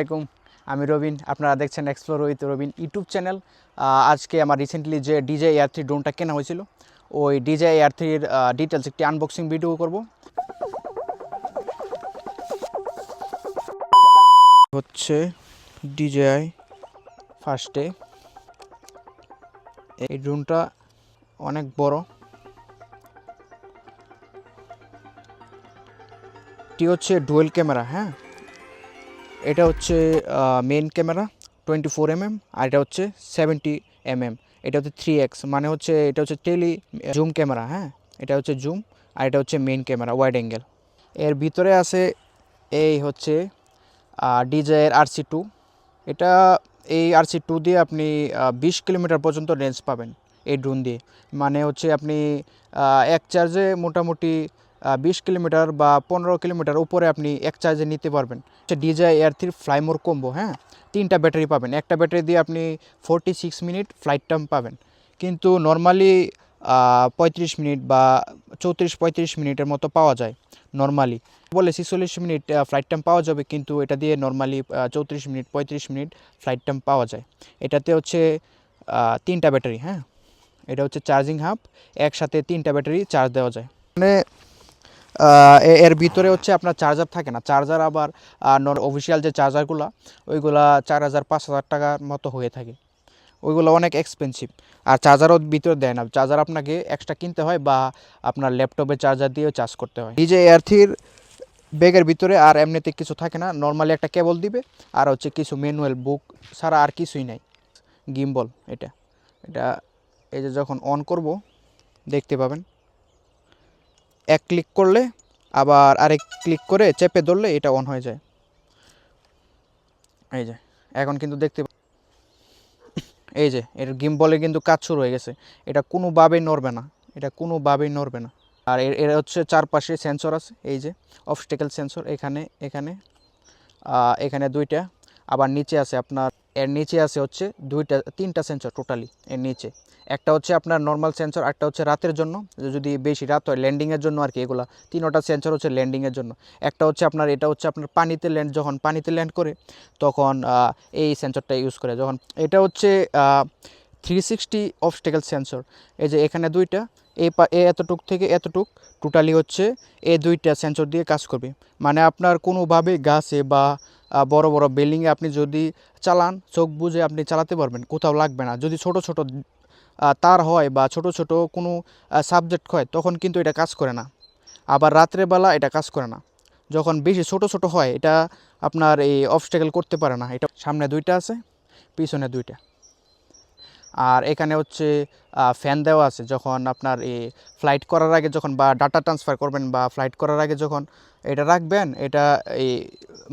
আলাইকুম। আমি রবিন, আপনারা দেখছেন explore with Robin YouTube channel. আজকে আমার রিসেন্টলি যে ডিজে এয়ার থ্রি ড্রোনটা কেনা হয়েছিল, ওই ডিজে এয়ার থ্রির ডিটেলস একটি আনবক্সিং ভিডিও করব। হচ্ছে ডিজেআই ফার্স্টে এই ড্রোনটা অনেক বড়। এটি হচ্ছে ডুয়েল ক্যামেরা হ্যাঁ? এটা হচ্ছে main camera twenty four mm আর এটা হচ্ছে সেভেন্টি এমএম এটা হচ্ছে থ্রি এক্স মানে হচ্ছে, এটা হচ্ছে টেলি জুম ক্যামেরা হ্যাঁ? এটা হচ্ছে জুম আর এটা হচ্ছে মেন ক্যামেরা ওয়াইড অ্যাঙ্গেল এর ভিতরে আছে এই হচ্ছে ডিজায়ের আরসি টু এটা এই আরসি টু দিয়ে আপনি বিশ কিলোমিটার পর্যন্ত রেঞ্জ পাবেন এই ড্রোন দিয়ে। মানে হচ্ছে আপনি এক চার্জে মোটামুটি বিশ কিলোমিটার বা পনেরো কিলোমিটার উপরে আপনি এক চার্জে নিতে পারবেন। DJI air three fly more combo হ্যাঁ? তিনটা ব্যাটারি পাবেন। একটা ব্যাটারি দিয়ে আপনি forty six minute flight time পাবেন। কিন্তু নর্মালি পঁয়ত্রিশ মিনিট বা চৌত্রিশ, পঁয়ত্রিশ মিনিটের মতো পাওয়া যায় নর্মালি বলে ছিচল্লিশ মিনিট ফ্লাইট টাইম পাওয়া যাবে, কিন্তু এটা দিয়ে নর্মালি চৌত্রিশ মিনিট পঁয়ত্রিশ মিনিট ফ্লাইট টাইম পাওয়া যায়। এটাতে হচ্ছে তিনটা ব্যাটারি হ্যাঁ? এটা হচ্ছে চার্জিং হাব একসাথে তিনটা ব্যাটারি চার্জ দেওয়া যায়। মানে এর ভিতরে হচ্ছে আপনার চার্জার থাকে না। চার্জার আবার নন অফিসিয়াল যে চার্জারগুলো ওইগুলা চার হাজার, পাঁচ হাজার টাকার মতো হয়ে থাকে। ওইগুলো অনেক এক্সপেন্সিভ আর চার্জারও ভিতরে দেয় না। চার্জার আপনাকে এক্সট্রা কিনতে হয় বা আপনার ল্যাপটপে চার্জার দিয়েও চার্জ করতে হয়। এই যে এয়ারথির ব্যাগের ভিতরে আর এমনিতে কিছু থাকে না। নর্মালি একটা কেবল দিবে, আর হচ্ছে কিছু ম্যানুয়াল বুক ছাড়া আর কিছুই নাই। গিম্বল এটা। এটা এই যে যখন অন করব, দেখতে পাবেন। এক ক্লিক করলে আবার আরেক ক্লিক করে চেপে ধরলে এটা অন হয়ে যায়। এই যে, এখন কিন্তু দেখতে এই যে, এর গিম্বলে কিন্তু কাজ শুরু হয়ে গেছে। এটা কোনোভাবেই নড়বে না। এটা কোনোভাবেই নড়বে না। আর এর এর হচ্ছে চারপাশে সেন্সর আছে। এই যে অবস্টেকেল সেন্সর এখানে এখানে এখানে দুইটা। আবার নিচে আছে আপনার এর নিচে আছে হচ্ছে দুইটা, তিনটা সেন্সর টোটালি এর নিচে। একটা হচ্ছে আপনার নর্মাল সেন্সর একটা হচ্ছে রাতের জন্য। যদি বেশি রাত হয় ল্যান্ডিংয়ের জন্য আর কি এগুলা। তিনোটা সেন্সর হচ্ছে ল্যান্ডিংয়ের জন্য। একটা হচ্ছে আপনার, এটা হচ্ছে আপনার পানিতে ল্যান্ড যখন পানিতে ল্যান্ড করে, তখন এই সেন্সরটা ইউজ করে। যখন, এটা হচ্ছে থ্রি সিক্সটি অবস্টেকেল সেন্সর এই যে এখানে দুইটা এই পা, এ এতটুক থেকে এতটুক টোটালি হচ্ছে এই দুইটা সেন্সর দিয়ে কাজ করবে। মানে আপনার কোনোভাবে গাছে বা বড় বড় বিল্ডিংয়ে আপনি যদি চালান, চোখ বুঝে আপনি চালাতে পারবেন, কোথাও লাগবে না। যদি ছোট ছোট তার হয় বা ছোট ছোট কোনো সাবজেক্ট হয়, তখন কিন্তু এটা কাজ করে না। আবার রাত্রেবেলা এটা কাজ করে না। যখন বেশি ছোট ছোট হয়, এটা আপনার এই অবস্টেকেল করতে পারে না। এটা সামনে দুইটা আছে, পিছনে দুইটা। আর এখানে হচ্ছে ফ্যান দেওয়া আছে যখন আপনার এই ফ্লাইট করার আগে যখন বা ডাটা ট্রান্সফার করবেন বা ফ্লাইট করার আগে যখন এটা রাখবেন, এটা এই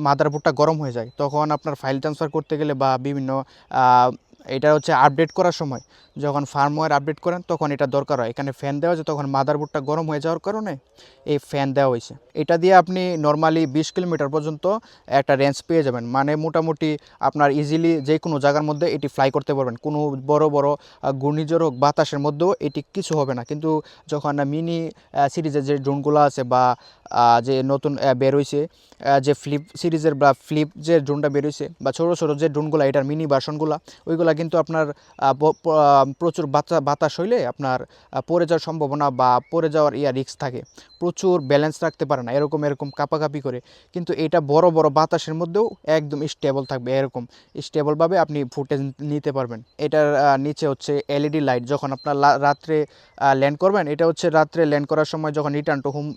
মাদারবোর্ডটা গরম হয়ে যায়। তখন আপনার ফাইল ট্রান্সফার করতে গেলে বা বিভিন্ন এটা হচ্ছে আপডেট করার সময়। যখন ফার্মওয়্যার আপডেট করেন তখন এটা দরকার হয়। এখানে ফ্যান দেওয়া হয়েছে তখন মাদারবোর্ডটা গরম হয়ে যাওয়ার কারণে এই ফ্যান দেওয়া হয়েছে। এটা দিয়ে আপনি নর্মালি বিশ কিলোমিটার পর্যন্ত একটা রেঞ্জ পেয়ে যাবেন। মানে মোটামুটি আপনার ইজিলি যে কোনো জায়গার মধ্যে এটি ফ্লাই করতে পারবেন। কোনো বড় বড় ঘূর্ণিঝড় হোক বাতাসের মধ্যেও এটি কিছু হবে না। কিন্তু যখন মিনি সিরিজের যে ড্রোনগুলো আছে বা যে নতুন আহ, বের হয়েছে আহ, যে ফ্লিপ সিরিজের বা ফ্লিপ যে ড্রোনটা বের হয়েছে বা ছোটো ছোটো যে ড্রোনগুলো এটার মিনি বাসনগুলো ওইগুলো কিন্তু আপনার প্রচুর বাতা, বাতাস হইলে আপনার পড়ে যাওয়ার সম্ভাবনা বা পড়ে যাওয়ার ইয়া রিস্ক থাকে। প্রচুর ব্যালেন্স রাখতে পারে না, এরকম এরকম কাপাকাপি করে। কিন্তু এটা বড় বড় বাতাসের মধ্যেও একদম স্টেবল থাকবে, এরকম। স্টেবলভাবে আপনি ফুটেজ নিতে পারবেন। এটার নিচে হচ্ছে এলইডি লাইট যখন আপনার রাত্রে ল্যান্ড করবেন, এটা হচ্ছে রাত্রে ল্যান্ড করার সময় যখন রিটার্ন টু হোম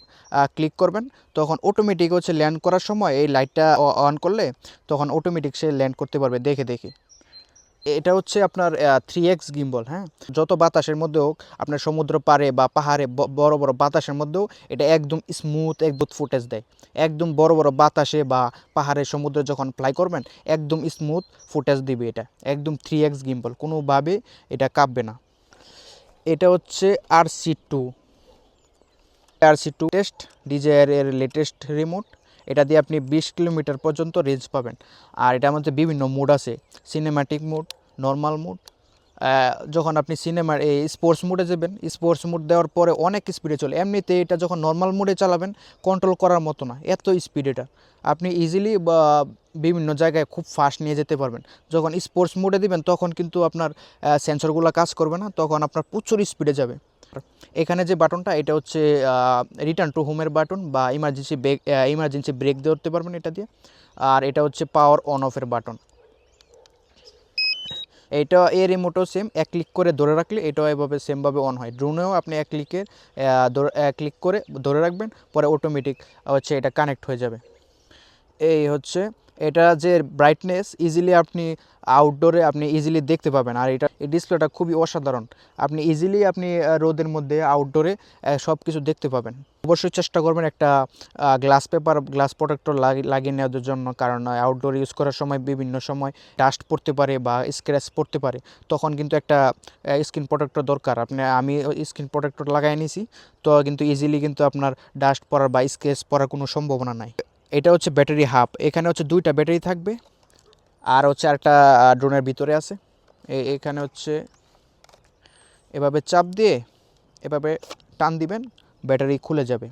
ক্লিক করবেন, তখন অটোমেটিক হচ্ছে ল্যান্ড করার সময় এই লাইটটা অন করলে তখন অটোমেটিক সে ল্যান্ড করতে পারবে, দেখে দেখে। এটা হচ্ছে আপনার থ্রি এক্স গিম্বল হ্যাঁ? যত বাতাসের মধ্যে হোক আপনার সমুদ্র পাড়ে বা পাহাড়ে বড় বড় বাতাসের মধ্যেও এটা একদম স্মুথ একদম ফুটেজ দেয়। একদম বড় বড় বাতাসে বা পাহাড়ে সমুদ্রে যখন ফ্লাই করবেন, একদম স্মুথ ফুটেজ দিবে এটা। একদম থ্রি এক্স গিম্বল কোনোভাবে এটা কাঁপবে না। এটা হচ্ছে R C two R C two test desire এর লেটেস্ট রিমোট এটা দিয়ে আপনি বিশ কিলোমিটার পর্যন্ত রেঞ্জ পাবেন। আর এটার মধ্যে বিভিন্ন মুড আছে। সিনেমাটিক মুড নর্মাল মুড যখন আপনি সিনেমার এই স্পোর্টস মুডে যাবেন স্পোর্টস মুড দেওয়ার পরে অনেক স্পিডে চলে। এমনিতে এটা যখন নর্মাল মুডে চালাবেন কন্ট্রোল করার মতো না। এত স্পিড এটা। আপনি ইজিলি বিভিন্ন জায়গায় খুব ফাস্ট নিয়ে যেতে পারবেন। যখন স্পোর্টস মোডে দিবেন, তখন কিন্তু আপনার সেন্সরগুলো কাজ করবে না। তখন আপনার প্রচুর স্পিডে যাবে। এখানে যে বাটনটা, এটা হচ্ছে রিটার্ন টু হোমের বাটন বা ইমার্জেন্সি ব্রেক ইমার্জেন্সি ব্রেক ধরতে পারবেন এটা দিয়ে। আর এটা হচ্ছে পাওয়ার অন অফের বাটন। এটা এর রিমোটও সেম এক ক্লিক করে ধরে রাখলে এটাও এভাবে সেমভাবে অন হয়। ড্রোনেও আপনি এক ক্লিকের ক্লিক করে ধরে রাখবেন, পরে অটোমেটিক হচ্ছে এটা কানেক্ট হয়ে যাবে। এই হচ্ছে এটা যে ব্রাইটনেস ইজিলি আপনি আউটডোরে আপনি ইজিলি দেখতে পাবেন। আর এটা, এই ডিসপ্লেটা খুবই অসাধারণ। আপনি ইজিলি আপনি রোদের মধ্যে আউটডোরে সব কিছু দেখতে পাবেন। অবশ্যই চেষ্টা করবেন একটা গ্লাস পেপার গ্লাস প্রোটেক্টর লাগিয়ে নেওয়ার জন্য। কারণ আউটডোর ইউজ করার সময় বিভিন্ন সময় ডাস্ট পড়তে পারে বা স্ক্র্যাচ পড়তে পারে। তখন কিন্তু একটা স্ক্রিন প্রোটেক্টর দরকার। আপনি, আমি স্ক্রিন প্রোটেক্টর লাগাই নিয়েছি তো কিন্তু ইজিলি কিন্তু আপনার ডাস্ট পড়ার বা স্ক্র্যাচ পড়ার কোনো সম্ভাবনা নাই। এটা হচ্ছে ব্যাটারি হাফ। এখানে হচ্ছে দুইটা ব্যাটারি থাকবে আর হচ্ছে একটা ড্রোনের ভিতরে আছে। এখানে হচ্ছে এভাবে চাপ দিয়ে এভাবে টান দিবেন, ব্যাটারি খুলে যাবে।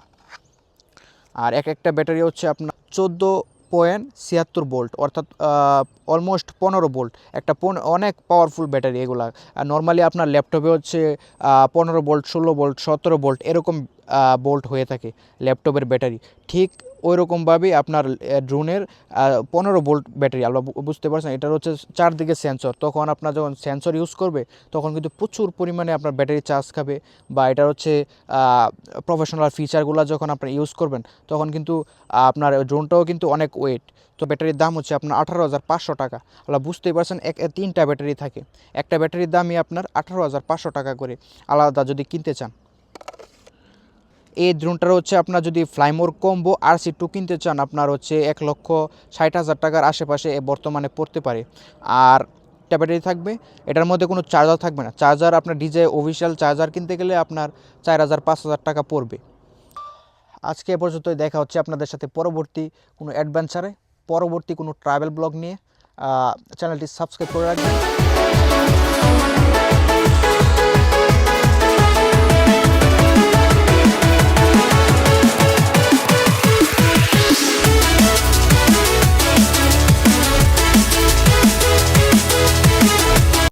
আর এক একটা ব্যাটারি হচ্ছে আপনার চোদ্দ পয়েন্ট ছিয়াত্তর বোল্ট অর্থাৎ অলমোস্ট পনেরো বোল্ট একটা অনেক পাওয়ারফুল ব্যাটারি এগুলা। নর্মালি আপনার ল্যাপটপে হচ্ছে পনেরো বোল্ট ষোলো বোল্ট সতেরো বোল্ট এরকম বোল্ট হয়ে থাকে ল্যাপটপের ব্যাটারি। ঠিক ওই রকমভাবেই আপনার ড্রোনের পনেরো ভোল্ট ব্যাটারি। আমরা বুঝতে পারছেন? এটার হচ্ছে চারদিকে সেন্সর তখন আপনার যখন সেন্সর ইউজ করবে, তখন কিন্তু প্রচুর পরিমাণে আপনার ব্যাটারি চার্জ খাবে বা এটা হচ্ছে প্রফেশনাল ফিচারগুলো যখন আপনি ইউজ করবেন, তখন কিন্তু আপনার ড্রোনটাও কিন্তু অনেক ওয়েট তো ব্যাটারির দাম হচ্ছে আপনার আঠারো হাজার পাঁচশো টাকা। আলাদা বুঝতেই পারছেন, এক, তিনটা ব্যাটারি থাকে। একটা ব্যাটারির দামই আপনার আঠারো হাজার পাঁচশো টাকা করে। আলাদা যদি কিনতে চান। এই ড্রোনটার হচ্ছে আপনার যদি fly more combo R C two কিনতে চান, আপনার হচ্ছে এক লক্ষ ষাট হাজার টাকার আশেপাশে বর্তমানে পড়তে পারে। আর একটা ব্যাটারি থাকবে, এটার মধ্যে কোনো চার্জার থাকবে না। চার্জার আপনার ডিজে অফিসিয়াল চার্জার কিনতে গেলে আপনার চার হাজার, পাঁচ হাজার টাকা পড়বে। আজকে এ পর্যন্তই, দেখা হচ্ছে আপনাদের সাথে পরবর্তী কোনো অ্যাডভেঞ্চারে পরবর্তী কোনো ট্রাভেল ব্লগ নিয়ে। চ্যানেলটি সাবস্ক্রাইব করে রাখবেন।